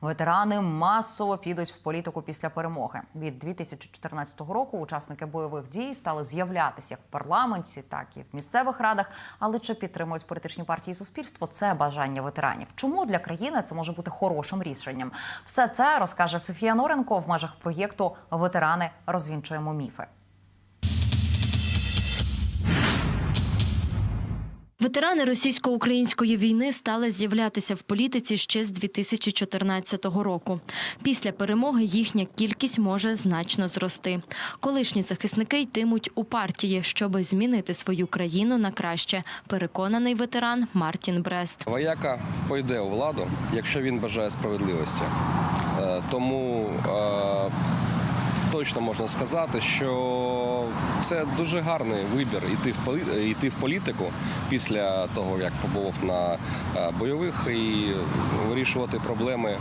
Ветерани масово підуть в політику після перемоги. Від 2014 року учасники бойових дій стали з'являтися як в парламенті, так і в місцевих радах. Але чи підтримують політичні партії суспільство? Це бажання ветеранів. Чому для країни це може бути хорошим рішенням? Все це розкаже Софія Норенко в межах проєкту Ветерани розвінчуємо міфи. Ветерани російсько-української війни стали з'являтися в політиці ще з 2014 року. Після перемоги їхня кількість може значно зрости. Колишні захисники йтимуть у партії, щоб змінити свою країну на краще. Переконаний ветеран Мартін Брест. Вояка пойде у владу, якщо він бажає справедливості. Е, Тому е, точно можна сказати, що це дуже гарний вибір полі- в політику після того, як побував на е, бойових і вирішувати проблеми,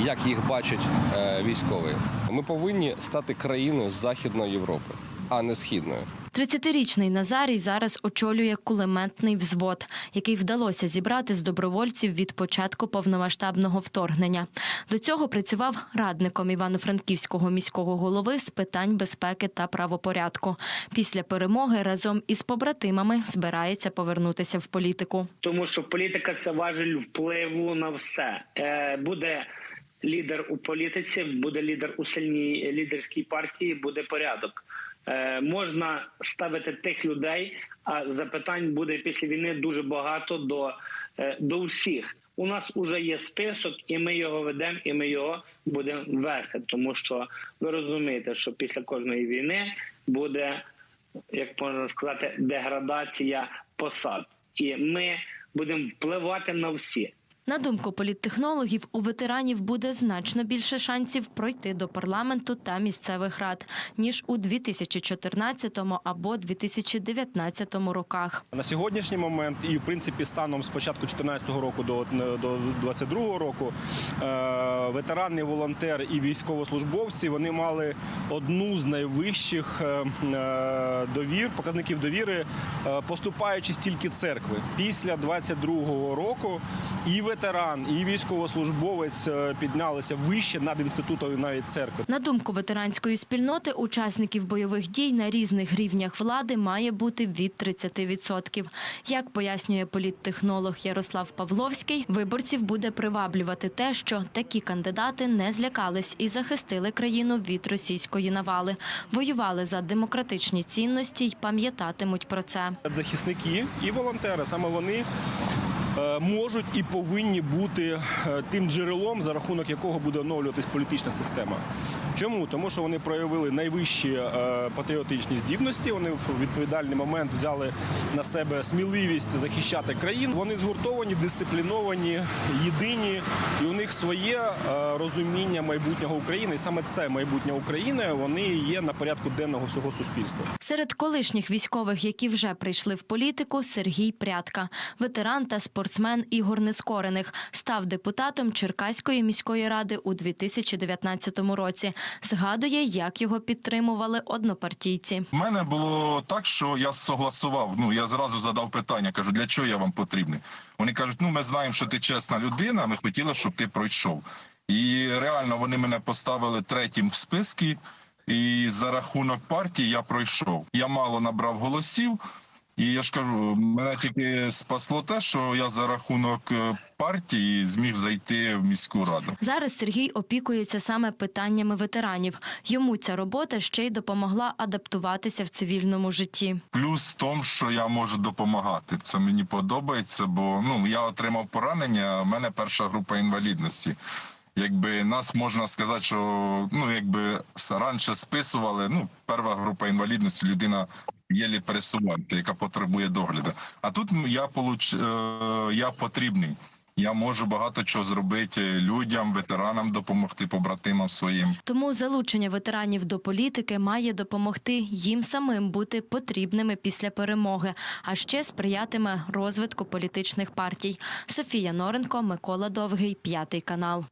як їх бачать е, військові. Ми повинні стати країною Західної Європи, а не східною. 30-річний Назарій зараз очолює кулеметний взвод, який вдалося зібрати з добровольців від початку повномасштабного вторгнення. До цього працював радником Івано-Франківського міського голови з питань безпеки та правопорядку. Після перемоги разом із побратимами збирається повернутися в політику. тому що політика це важель впливу на все. Е, буде лідер у політиці, буде лідер у сильній лідерській партії, буде порядок. Е, можна ставити тих людей, а запитань буде після війни дуже багато до, е, до всіх. У нас вже є список, і ми його ведемо, і ми його будемо вести. Тому що ви розумієте, що після кожної війни буде як можна сказати, деградація посад, і ми будемо впливати на всі. На думку політтехнологів, у ветеранів буде значно більше шансів пройти до парламенту та місцевих рад ніж у 2014 або 2019 роках. На сьогоднішній момент, і в принципі, станом з початку 2014 року до, до 2022 року, е, ветерани, волонтери і військовослужбовці вони мали одну з найвищих е, е, довір, показників довіри, е, поступаючи стільки церкви. Після 22 року і ветеран, і військовослужбовець е, піднялися вище над інститутом навіть церкви. На думку ветеранської спільноти, учасників бойових дій на різних рівнях влади має бути від 30%. Як пояснює політтехнолог Ярослав Павловський, виборців буде приваблювати те, що такі кандидати не злякались і захистили країну від російської навали, воювали за демократичні цінності й пам'ятатимуть про це. Захисники і волонтери саме вони можуть і повинні бути е, тим джерелом, за рахунок якого буде оновлюватись політична система. Чому? Тому що вони проявили найвищі е, патріотичні здібності. Вони в відповідальний момент взяли на себе сміливість захищати країну. Вони згуртовані, дисципліновані, єдині, і у них своє е, розуміння майбутнього України. І саме це майбутнє України вони є на порядку денного всього суспільства. Серед колишніх військових, які вже прийшли в політику, Сергій Прядка, ветеран та спортсмен Ігор Нескорених, став депутатом Черкаської міської ради у 2019 році. Згадує, як його підтримували однопартійці. У мене було так, що я согласував. Ну я зразу задав питання. Кажу, для чого я вам потрібний? Вони кажуть: ну ми знаємо, що ти чесна людина. Ми хотіли, щоб ти пройшов. І реально вони мене поставили третім в списку. І за рахунок партії я пройшов. Я мало набрав голосів. І я ж кажу, мене тільки спасло те, що я за рахунок е, партії зміг зайти в міську раду. Зараз Сергій опікується саме питаннями ветеранів. Йому ця робота ще й допомогла адаптуватися в цивільному житті. Плюс в тому, що я можу допомагати. Це мені подобається, бо ну я отримав поранення. У мене перша група інвалідності. Якби нас можна сказати, що ну якби раніше списували. Ну, перша група інвалідності людина єлі пересувати, яка потребує догляду. А тут ну, я получ... е, я потрібний. Я можу багато чого зробити людям, ветеранам допомогти, побратимам своїм. Тому залучення ветеранів до політики має допомогти їм самим бути потрібними після перемоги, а ще сприятиме розвитку політичних партій. Софія Норенко, Микола Довгий, п'ятий канал.